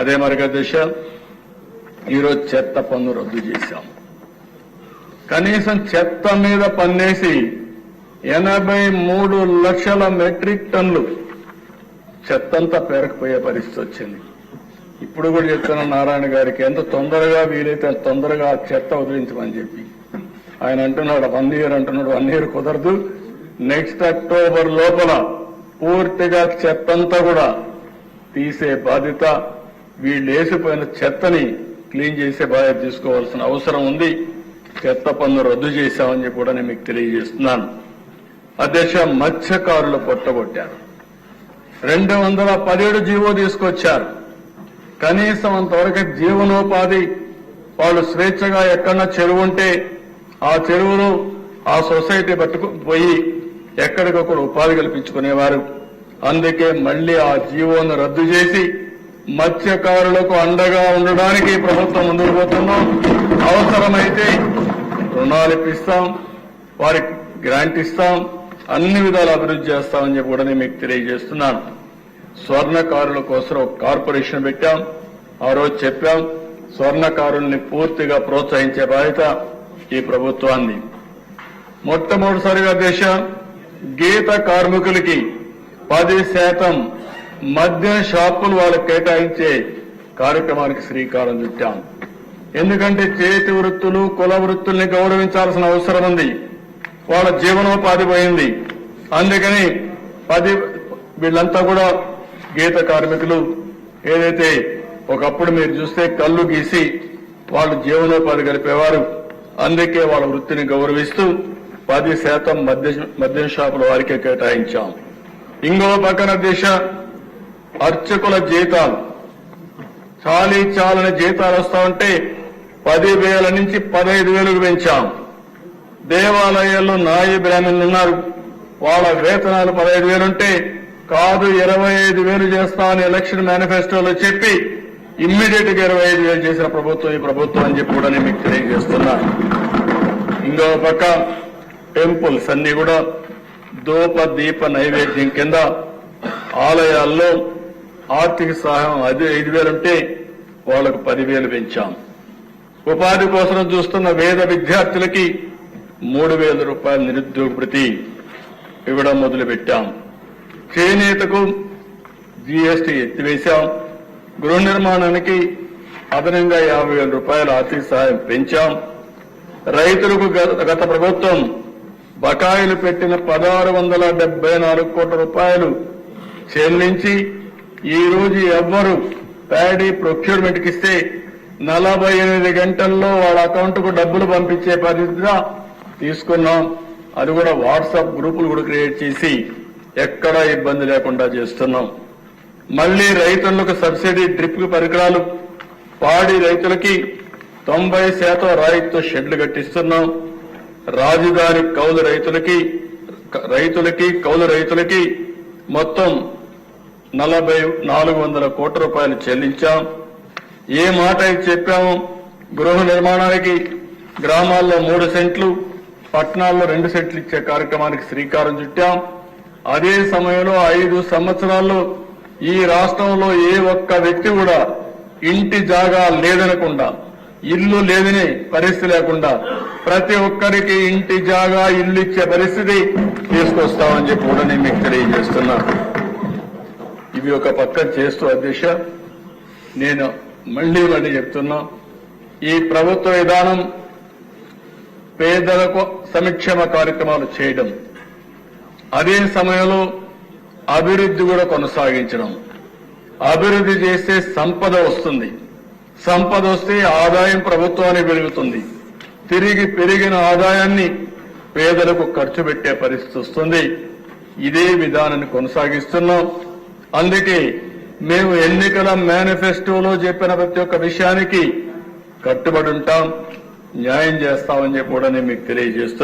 అదే మరిగా దిశ ఈరోజు చెత్త పన్ను రద్దు చేశాం. కనీసం చెత్త మీద పన్నేసి ఎనభై మూడు లక్షల మెట్రిక్ టన్నులు చెత్తంతా పేరకపోయే పరిస్థితి వచ్చింది. ఇప్పుడు కూడా చెప్తున్న నారాయణ గారికి ఎంత తొందరగా వీలైతే అంత తొందరగా ఆ చెత్త వదిలించమని చెప్పి. ఆయన అంటున్నాడు వన్ ఇయర్ అంటున్నాడు వన్ ఇయర్ కుదరదు. నెక్స్ట్ అక్టోబర్ లోపల పూర్తిగా చెత్తంతా కూడా తీసే బాధ్యత వీళ్ళు వేసిపోయిన చెత్తని క్లీన్ చేసే బాధ్యత తీసుకోవాల్సిన అవసరం ఉంది. చెత్త పన్ను రద్దు చేశామని చెప్పి కూడా నేను మీకు తెలియజేస్తున్నాను. అధ్యక్ష మత్స్యకారులు పొట్టగొట్టారు రెండు వందల పదిహేడు జీవో తీసుకొచ్చారు. కనీసం అంతవరకు జీవనోపాధి వాళ్ళు స్వేచ్ఛగా ఎక్కడన్నా చెరువు ఉంటే ఆ చెరువును ఆ సొసైటీ పట్టుకు పోయి ఎక్కడికొకరు ఉపాధి కల్పించుకునేవారు. అందుకే మళ్ళీ ఆ జీవోను రద్దు చేసి మత్స్యకారులకు అండగా ఉండడానికి ప్రభుత్వం ముందుకు పోతున్నాం. అవసరమైతే రుణాలు ఇప్పిస్తాం వారికి గ్రాంట్ ఇస్తాం అన్ని విధాలు అభివృద్ధి చేస్తామని చెప్పి కూడా నేను మీకు తెలియజేస్తున్నాను. స్వర్ణకారుల కోసం ఒక కార్పొరేషన్ పెట్టాం ఆ రోజు చెప్పాం స్వర్ణకారుల్ని పూర్తిగా ప్రోత్సహించే బాధ్యత ఈ ప్రభుత్వాన్ని. మొట్టమొదటిసారిగా దేశం గీత కార్మికులకి పది శాతం మద్యం షాపులు వాళ్ళకి కేటాయించే కార్యక్రమానికి శ్రీకారం చుట్టాం. ఎందుకంటే చేతి వృత్తులు కుల వృత్తుల్ని గౌరవించాల్సిన అవసరం ఉంది. వాళ్ళ జీవనోపాధి పోయింది. అందుకని పది వీళ్ళంతా కూడా గీత కార్మికులు ఏదైతే ఒకప్పుడు మీరు చూస్తే కళ్ళు గీసి వాళ్ళు జీవనోపాధి గడిపేవారు. అందుకే వాళ్ళ వృత్తిని గౌరవిస్తూ పది శాతం మద్య మద్యం షాపుల వారికే కేటాయించాం. ఇంకో పక్కన దిశ అర్చకుల జీతాలు. చాలీ చాలని జీతాలు వస్తా ఉంటే పది వేల నుంచి పదహైదు వేలకు పెంచాం. దేవాలయాల్లో నాయ బ్రాహ్మణులు ఉన్నారు. వాళ్ళ వేతనాలు పదహైదు వేలుంటే కాదు ఇరవై ఐదు వేలు చేస్తామని ఎలక్షన్ మేనిఫెస్టోలో చెప్పి ఇమ్మీడియట్గా ఇరవై ఐదు వేలు చేసిన ప్రభుత్వం ఈ ప్రభుత్వం అని చెప్పి కూడా నేను మీకు తెలియజేస్తున్నా. ఇంకో పక్క టెంపుల్స్ అన్ని కూడా దూప దీప నైవేద్యం కింద ఆలయాల్లో ఆర్థిక సహాయం అదే ఐదు వేలుంటే వాళ్ళకు పదివేలు పెంచాం. ఉపాధి కోసం చూస్తున్న వేద విద్యార్థులకి మూడు వేల రూపాయల నిరుద్యోగ ప్రతి ఇవ్వడం మొదలుపెట్టాం. చేనేతకు జీఎస్టీ ఎత్తివేశాం. గృహ నిర్మాణానికి అదనంగా యాభై వేల రూపాయల ఆర్థిక సహాయం పెంచాం. రైతులకు గత గత ప్రభుత్వం బకాయిలు పెట్టిన పదహారు వందల డెబ్బై నాలుగు కోట్ల రూపాయలు చెల్లించి ఈ రోజు ఎవ్వరు ప్యాడీ ప్రొక్యూర్మెంట్కి ఇస్తే నలభై ఎనిమిది గంటల్లో వాళ్ళ అకౌంట్కు డబ్బులు పంపించే పరిస్థితిగా తీసుకున్నాం. అది కూడా వాట్సాప్ గ్రూపులు కూడా క్రియేట్ చేసి ఎక్కడా ఇబ్బంది లేకుండా చేస్తున్నాం. మళ్ళీ రైతులకు సబ్సిడీ డ్రిప్ పరికరాలు పాడి రైతులకి తొంభై శాతం రాయితో షెడ్లు కట్టిస్తున్నాం. రాజధాని కౌలు రైతులకి రైతులకి కౌలు రైతులకి మొత్తం నలభై నాలుగు వందల కోట్ల రూపాయలు చెల్లించాం. ఏ మాట చెప్పాము గృహ నిర్మాణానికి గ్రామాల్లో మూడు సెంట్లు పట్టణాల్లో రెండు సెంట్లు ఇచ్చే కార్యక్రమానికి శ్రీకారం చుట్టాం. అదే సమయంలో ఐదు సంవత్సరాల్లో ఈ రాష్ట్రంలో ఏ ఒక్క వ్యక్తి కూడా ఇంటి జాగా లేదనకుండా ఇల్లు లేదని పరిస్థితి లేకుండా ప్రతి ఒక్కరికి ఇంటి జాగా ఇల్లు ఇచ్చే పరిస్థితి తీసుకొస్తామని చెప్పి కూడా నేను మీకు తెలియజేస్తున్నాను. ఇవి ఒక పక్క చేస్తూ అధ్యక్ష నేను మళ్ళీ మళ్ళీ చెప్తున్నా ఈ ప్రభుత్వ విధానం పేదలకు సంక్షేమ కార్యక్రమాలు చేయడం అదే సమయంలో అభివృద్ధి కూడా కొనసాగించడం. అభివృద్ధి చేస్తే సంపద వస్తుంది. సంపద వస్తే ఆదాయం ప్రభుత్వానికి పెరుగుతుంది. తిరిగి పెరిగిన ఆదాయాన్ని పేదలకు ఖర్చు పెట్టే పరిస్థితి వస్తుంది. ఇదే విధానాన్ని కొనసాగిస్తున్నాం. అందుకే మేము ఎన్నికల మేనిఫెస్టోలో చెప్పిన ప్రతి ఒక్క విషయానికి కట్టుబడి ఉంటాం న్యాయం చేస్తామని చెప్పి కూడా నేను మీకు తెలియజేస్తున్నాను